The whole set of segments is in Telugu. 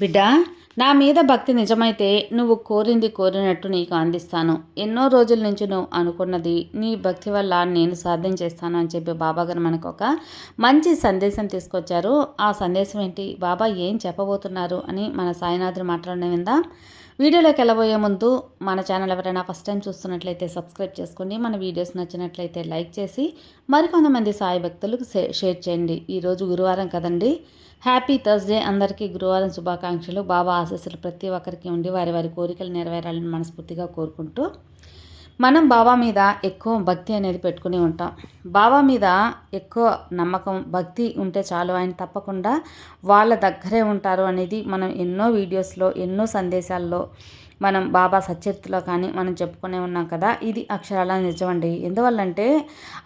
బిడ్డ నా మీద భక్తి నిజమైతే నువ్వు కోరింది కోరినట్టు నీకు అందిస్తాను. ఎన్నో రోజుల నుంచి నువ్వు అనుకున్నది నీ భక్తి వల్ల నేను సాధ్యం చేస్తాను అని చెప్పి బాబా గారు మనకు ఒక మంచి సందేశం తీసుకొచ్చారు. ఆ సందేశం ఏంటి? బాబా ఏం చెప్పబోతున్నారు అని మన సాయినాథుని మాట్లాడడం విందాం. వీడియోలోకి వెళ్ళబోయే ముందు మన ఛానల్ ఎవరైనా ఫస్ట్ టైం చూస్తున్నట్లయితే సబ్స్క్రైబ్ చేసుకోండి. మన వీడియోస్ నచ్చినట్లయితే లైక్ చేసి మరికొంతమంది సాయి భక్తులకు షేర్ చేయండి. ఈరోజు గురువారం కదండి. హ్యాపీ థర్స్డే అందరికీ గురువారం శుభాకాంక్షలు. బాబా ఆశీస్సులు ప్రతి ఒక్కరికి ఉండి వారి వారి కోరికలు నెరవేరాలని మనస్ఫూర్తిగా కోరుకుంటూ మనం బాబా మీద ఎక్కువ భక్తి అనేది పెట్టుకుని ఉంటాం. బాబా మీద ఎక్కువ నమ్మకం భక్తి ఉంటే చాలు. ఆయన తప్పకుండా వాళ్ళ దగ్గరే ఉంటారు అనేది మనం ఎన్నో వీడియోస్లో ఎన్నో సందేశాల్లో మనం బాబా సచరిత్రలో కానీ మనం చెప్పుకునే ఉన్నాం కదా. ఇది అక్షరాల నిజమండి. ఎందువల్లంటే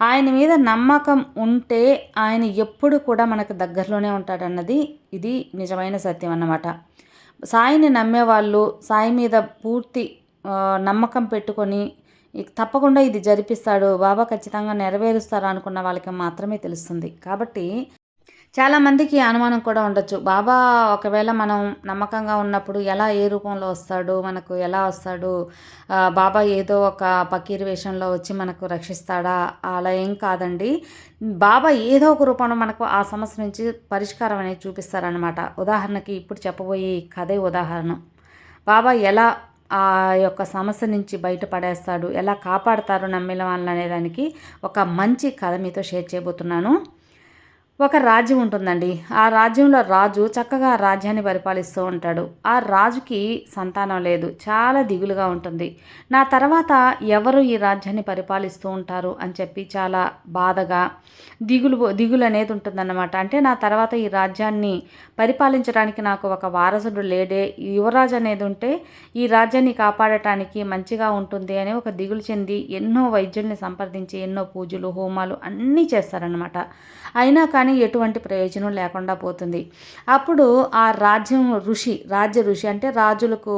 ఆయన మీద నమ్మకం ఉంటే ఆయన ఎప్పుడు కూడా మనకు దగ్గరలోనే ఉంటాడన్నది ఇది నిజమైన సత్యం అన్నమాట. సాయిని నమ్మేవాళ్ళు సాయి మీద పూర్తి నమ్మకం పెట్టుకొని తప్పకుండా ఇది జరిపిస్తాడు బాబా ఖచ్చితంగా నెరవేరుస్తారు అనుకున్న వాళ్ళకి మాత్రమే తెలుస్తుంది. కాబట్టి చాలామందికి అనుమానం కూడా ఉండొచ్చు. బాబా ఒకవేళ మనం నమ్మకంగా ఉన్నప్పుడు ఎలా ఏ రూపంలో వస్తాడు మనకు ఎలా వస్తాడు బాబా ఏదో ఒక పకీర్ వేషంలో వచ్చి మనకు రక్షిస్తాడా? అలా ఏం కాదండి. బాబా ఏదో ఒక రూపంలో మనకు ఆ సమస్య నుంచి పరిష్కారం అనేది చూపిస్తారనమాట ఉదాహరణకి ఇప్పుడు చెప్పబోయే కథే ఉదాహరణ. బాబా ఎలా ఆ యొక్క సమస్య నుంచి బయటపడేస్తాడు. ఎలా కాపాడతారు నమ్మిన వాళ్ళని అనేదానికి ఒక మంచి కథ మీతో షేర్ చేయబోతున్నాను. ఒక రాజ్యం ఉంటుందండి. ఆ రాజ్యంలో రాజు చక్కగా రాజ్యాన్ని పరిపాలిస్తూ ఉంటాడు. ఆ రాజుకి సంతానం లేదు. చాలా దిగులుగా ఉంటుంది. నా తర్వాత ఎవరు ఈ రాజ్యాన్ని పరిపాలిస్తూ ఉంటారు అని చెప్పి చాలా బాధగా దిగులు దిగులు అనేది ఉంటుందన్నమాట. అంటే నా తర్వాత ఈ రాజ్యాన్ని పరిపాలించడానికి నాకు ఒక వారసుడు లేడే. యువరాజు అనేది ఉంటే ఈ రాజ్యాన్ని కాపాడటానికి మంచిగా ఉంటుంది అని ఒక దిగులు చెంది ఎన్నో వైద్యుల్ని సంప్రదించి ఎన్నో పూజలు హోమాలు అన్నీ చేస్తారనమాట అయినా కానీ ఎటువంటి ప్రయోజనం లేకుండా పోతుంది. అప్పుడు ఆ రాజ్యం ఋషి రాజ్య ఋషి అంటే రాజులకు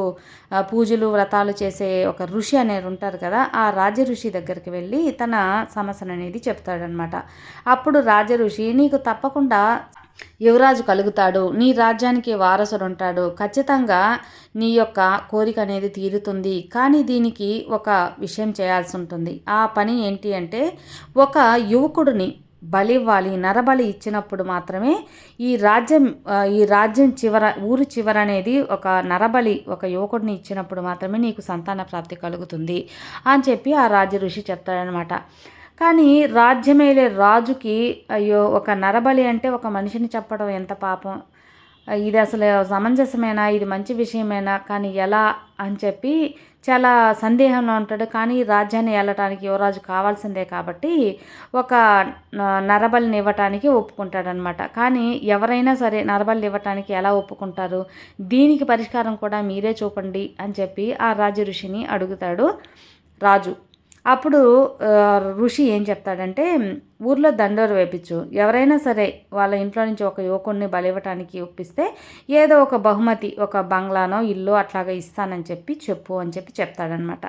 పూజలు వ్రతాలు చేసే ఒక ఋషి అనేది ఉంటారు కదా ఆ రాజ్య ఋషి దగ్గరికి వెళ్ళి తన సమస్యను అనేది చెప్తాడనమాట అప్పుడు రాజ ఋషి నీకు తప్పకుండా యువరాజు కలుగుతాడు నీ రాజ్యానికి వారసుడు ఉంటాడు ఖచ్చితంగా నీ యొక్క కోరిక అనేది తీరుతుంది కానీ దీనికి ఒక విషయం చేయాల్సి ఉంటుంది. ఆ పని ఏంటి అంటే ఒక యువకుడిని బలి ఇవ్వాలి నరబలి ఇచ్చినప్పుడు మాత్రమే ఈ రాజ్యం ఈ రాజ్యం చివర ఊరు చివర అనేది ఒక నరబలి ఒక యువకుడిని ఇచ్చినప్పుడు మాత్రమే నీకు సంతాన ప్రాప్తి కలుగుతుంది అని చెప్పి ఆ రాజ ఋషి చెప్తాడనమాట కానీ రాజ్యమేలే రాజుకి అయ్యో ఒక నరబలి అంటే ఒక మనిషిని చెప్పడం ఎంత పాపం? ఇది అసలు సమంజసమేనా? ఇది మంచి విషయమేనా? కానీ ఎలా అని చెప్పి చాలా సందేహంలో ఉంటాడు. కానీ రాజ్యాన్ని వెళ్ళటానికి యువరాజు కావాల్సిందే కాబట్టి ఒక నరబలిని ఇవ్వటానికి ఒప్పుకుంటాడనమాట కానీ ఎవరైనా సరే నరబలి ఇవ్వటానికి ఎలా ఒప్పుకుంటారు? దీనికి పరిష్కారం కూడా మీరే చూపండి అని చెప్పి ఆ రాజు ఋషిని అడుగుతాడు రాజు. అప్పుడు ఋషి ఏం చెప్తాడంటే ఊర్లో దండోరు వేపించు. ఎవరైనా సరే వాళ్ళ ఇంట్లో నుంచి ఒక యువకుడిని బలివ్వటానికి ఒప్పిస్తే ఏదో ఒక బహుమతి ఒక బంగ్లానో ఇల్లు అట్లాగా ఇస్తానని చెప్పి చెప్పు అని చెప్పి చెప్తాడనమాట.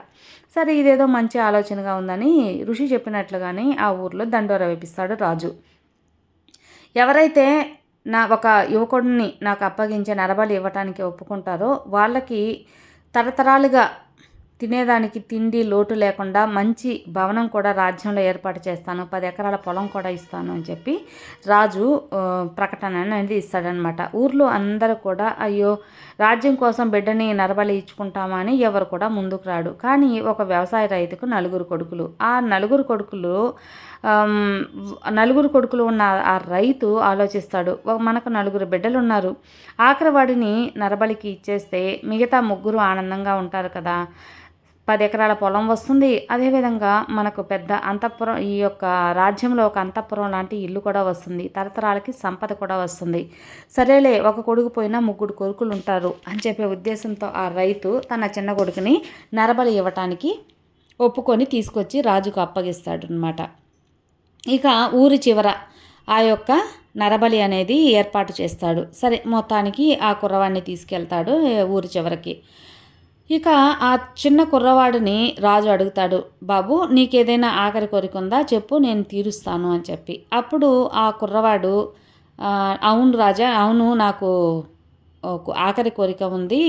సరే ఇదేదో మంచి ఆలోచనగా ఉందని ఋషి చెప్పినట్లుగానే ఆ ఊర్లో దండోర వేపిస్తాడు రాజు. ఎవరైతే నా ఒక యువకుడిని నాకు అప్పగించే నరబలి ఇవ్వటానికి ఒప్పుకుంటారో వాళ్ళకి తరతరాలుగా తినేదానికి తిండి లోటు లేకుండా మంచి భవనం కూడా రాజ్యంలో ఏర్పాటు చేస్తాను. పది ఎకరాల పొలం కూడా ఇస్తాను అని చెప్పి రాజు ప్రకటన అనేది ఇస్తాడనమాట ఊర్లో అందరూ కూడా అయ్యో రాజ్యం కోసం బిడ్డని నరబలి ఇచ్చుకుంటామా అని ఎవరు కూడా ముందుకు రాడు. కానీ ఒక వ్యవసాయ రైతుకు నలుగురు కొడుకులు. ఆ నలుగురు కొడుకులు నలుగురు కొడుకులు ఉన్న ఆ రైతు ఆలోచిస్తాడు మనకు నలుగురు బిడ్డలు ఉన్నారు ఆఖరి వాడిని నరబలికి ఇచ్చేస్తే మిగతా ముగ్గురు ఆనందంగా ఉంటారు కదా. పది ఎకరాల పొలం వస్తుంది. అదేవిధంగా మనకు పెద్ద అంతఃపురం ఈ యొక్క రాజ్యంలో ఒక అంతఃపురం లాంటి ఇల్లు కూడా వస్తుంది. తరతరాలకి సంపద కూడా వస్తుంది. సరేలే ఒక కొడుకు పోయినా ముగ్గురు కొడుకులు ఉంటారు అని చెప్పే ఉద్దేశంతో ఆ రైతు తన చిన్న కొడుకుని నరబలి ఇవ్వటానికి ఒప్పుకొని తీసుకొచ్చి రాజుకు అప్పగిస్తాడు అనమాట ఇక ఊరి చివర ఆ యొక్క నరబలి అనేది ఏర్పాటు చేస్తాడు. సరే మొత్తానికి ఆ కుర్రవాడిని తీసుకెళ్తాడు ఊరి చివరికి. ఇక ఆ చిన్న కుర్రవాడిని రాజు అడుగుతాడు బాబు నీకేదైనా ఆఖరి కోరిక ఉందా? చెప్పు నేను తీరుస్తాను అని చెప్పి. అప్పుడు ఆ కుర్రవాడు అవును రాజా అవును నాకు ఆఖరి కోరిక ఉంది.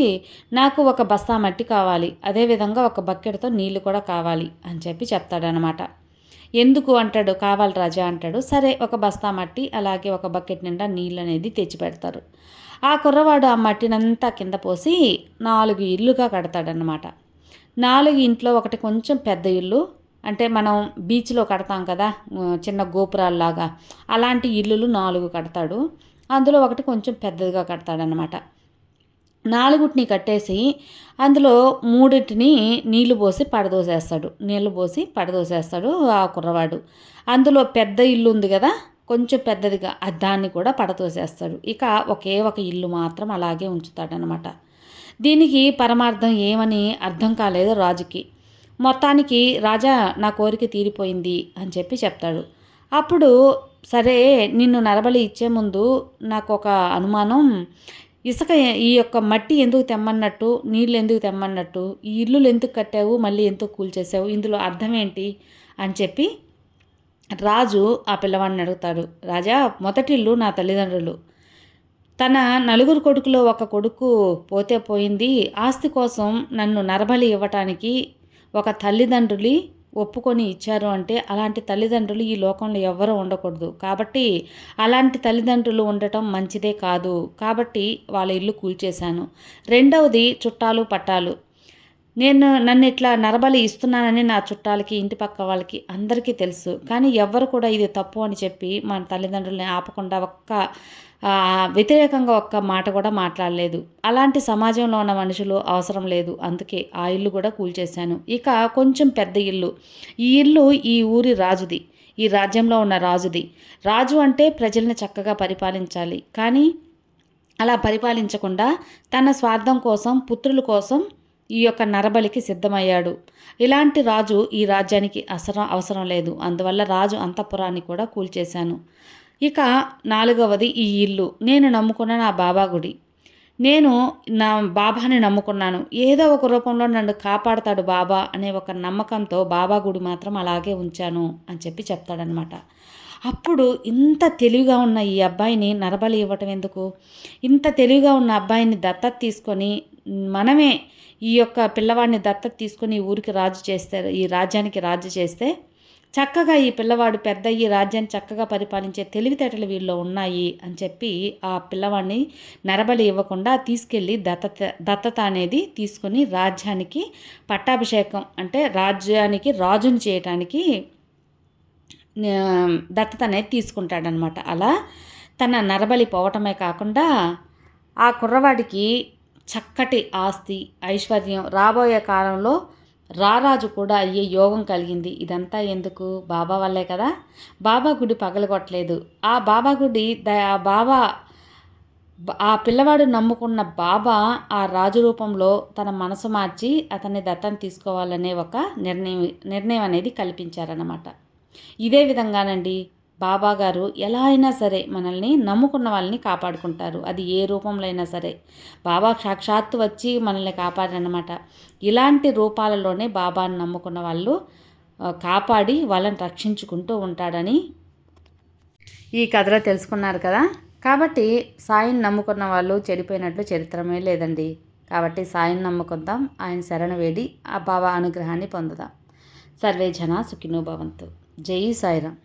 నాకు ఒక బస్తా మట్టి కావాలి. అదేవిధంగా ఒక బకెట్తో నీళ్ళు కూడా కావాలి అని చెప్పి చెప్తాడనమాట. ఎందుకు? అంటాడు. కావాలి రాజా అంటాడు. సరే ఒక బస్తా మట్టి అలాగే ఒక బకెట్ నిండా నీళ్ళు అనేది తెచ్చి పెడతారు. ఆ కుర్రవాడు ఆ మట్టినంతా కింద పోసి నాలుగు ఇల్లుగా కడతాడనమాట నాలుగు ఇంట్లో ఒకటి కొంచెం పెద్ద ఇల్లు అంటే మనం బీచ్లో కడతాం కదా చిన్న గోపురాల్లాగా అలాంటి ఇల్లులు నాలుగు కడతాడు. అందులో ఒకటి కొంచెం పెద్దదిగా కడతాడనమాట నాలుగుటిని కట్టేసి అందులో మూడింటిని నీళ్ళు పోసి పడదోసేస్తాడు. నీళ్ళు పోసి పడదోసేస్తాడు ఆ కుర్రవాడు. అందులో పెద్ద ఇల్లు ఉంది కదా కొంచెం పెద్దదిగా దాన్ని కూడా పడతోసేస్తాడు. ఇక ఒకే ఒక ఇల్లు మాత్రం అలాగే ఉంచుతాడనమాట. దీనికి పరమార్థం ఏమని అర్థం కాలేదు రాజుకి. మొత్తానికి రాజా నా కోరిక తీరిపోయింది అని చెప్పి చెప్తాడు. అప్పుడు సరే నిన్ను నరబలి ఇచ్చే ముందు నాకు ఒక అనుమానం. ఇసుక ఈ యొక్క మట్టి ఎందుకు తెమ్మన్నట్టు నీళ్ళు ఎందుకు తెమ్మన్నట్టు ఈ ఇల్లులు ఎందుకు కట్టావు మళ్ళీ ఎందుకు కూల్చేసావు ఇందులో అర్థం ఏంటి అని చెప్పి రాజు ఆ పిల్లవాడిని అడుగుతాడు రాజా మొదటిల్లు నా తల్లిదండ్రులు. తన నలుగురు కొడుకులో ఒక కొడుకు పోతే పోయింది. ఆస్తి కోసం నన్ను నరబలి ఇవ్వటానికి ఒక తల్లిదండ్రులి ఒప్పుకొని ఇచ్చారు అంటే అలాంటి తల్లిదండ్రులు ఈ లోకంలో ఎవ్వరూ ఉండకూడదు. కాబట్టి అలాంటి తల్లిదండ్రులు ఉండటం మంచిదే కాదు. కాబట్టి వాళ్ళ ఇల్లు కూల్చేశాను. రెండవది చుట్టాలు పట్టాలు. నేను నన్ను ఇట్లా నరబలి ఇస్తున్నానని నా చుట్టాలకి ఇంటి పక్క వాళ్ళకి అందరికీ తెలుసు. కానీ ఎవ్వరు కూడా ఇది తప్పు అని చెప్పి మన తల్లిదండ్రుల్ని ఆపకుండా ఒక్క వ్యతిరేకంగా ఒక్క మాట కూడా మాట్లాడలేదు. అలాంటి సమాజంలో ఉన్న మనుషులు అవసరం లేదు. అందుకే ఆ ఇల్లు కూడా కూల్చేశాను. ఇక కొంచెం పెద్ద ఇల్లు. ఈ ఇల్లు ఈ ఊరి రాజుది. ఈ రాజ్యంలో ఉన్న రాజుది. రాజు అంటే ప్రజల్ని చక్కగా పరిపాలించాలి. కానీ అలా పరిపాలించకుండా తన స్వార్థం కోసం పుత్రుల కోసం ఈ యొక్క నరబలికి సిద్ధమయ్యాడు. ఇలాంటి రాజు ఈ రాజ్యానికి అవసరం అవసరం లేదు. అందువల్ల రాజు అంతఃపురాన్ని కూడా కూల్చేశాను. ఇక నాలుగవది ఈ ఇల్లు. నేను నమ్ముకున్న నా బాబా గుడి. నేను నా బాబాని నమ్ముకున్నాను. ఏదో ఒక రూపంలో నన్ను కాపాడతాడు బాబా అనే ఒక నమ్మకంతో బాబా గుడి మాత్రం అలాగే ఉంచాను అని చెప్పి చెప్తాడనమాట అప్పుడు ఇంత తెలివిగా ఉన్న ఈ అబ్బాయిని నరబలి ఇవ్వటం ఎందుకు? ఇంత తెలివిగా ఉన్న అబ్బాయిని దత్తత తీసుకొని మనమే ఈ యొక్క పిల్లవాడిని దత్తత తీసుకొని ఊరికి రాజు చేస్తే ఈ రాజ్యానికి రాజు చేస్తే చక్కగా ఈ పిల్లవాడు పెద్ద ఈ రాజ్యాన్ని చక్కగా పరిపాలించే తెలివితేటలు వీళ్ళు ఉన్నాయి అని చెప్పి ఆ పిల్లవాడిని నరబలి ఇవ్వకుండా తీసుకెళ్ళి దత్తత దత్తత అనేది తీసుకొని రాజ్యానికి పట్టాభిషేకం అంటే రాజ్యానికి రాజుని చేయటానికి దత్తత అనేది తీసుకుంటాడనమాట. అలా తన నరబలి పోవటమే కాకుండా ఆ కుర్రవాడికి చక్కటి ఆస్తి ఐశ్వర్యం రాబోయే కాలంలో రారాజు కూడా అయ్యే యోగం కలిగింది. ఇదంతా ఎందుకు? బాబా వల్లే కదా. బాబా గుడి పగలగొట్టలేదు. ఆ బాబా గుడి ఆ బాబా ఆ పిల్లవాడు నమ్ముకున్న బాబా ఆ రాజు రూపంలో తన మనసు మార్చి అతన్ని దత్తం తీసుకోవాలనే ఒక నిర్ణయం నిర్ణయం అనేది కల్పించారన్నమాట. ఇదే విధంగానండి బాబా గారు ఎలా అయినా సరే మనల్ని నమ్ముకున్న వాళ్ళని కాపాడుకుంటారు. అది ఏ రూపంలో అయినా సరే. బాబా సాక్షాత్తు వచ్చి మనల్ని కాపాడనమాట ఇలాంటి రూపాలలోనే బాబాను నమ్ముకున్న వాళ్ళు కాపాడి వాళ్ళని రక్షించుకుంటూ ఉంటాడని ఈ కథలో తెలుసుకున్నారు కదా. కాబట్టి సాయిని నమ్ముకున్న వాళ్ళు చెడిపోయినట్లు చరిత్రమే లేదండి. కాబట్టి సాయిని నమ్ముకుందాం. ఆయన శరణ వేడి ఆ బాబా అనుగ్రహాన్ని పొందుదాం. సర్వే జన సుఖినో భవంతు. జై సాయిరామ్.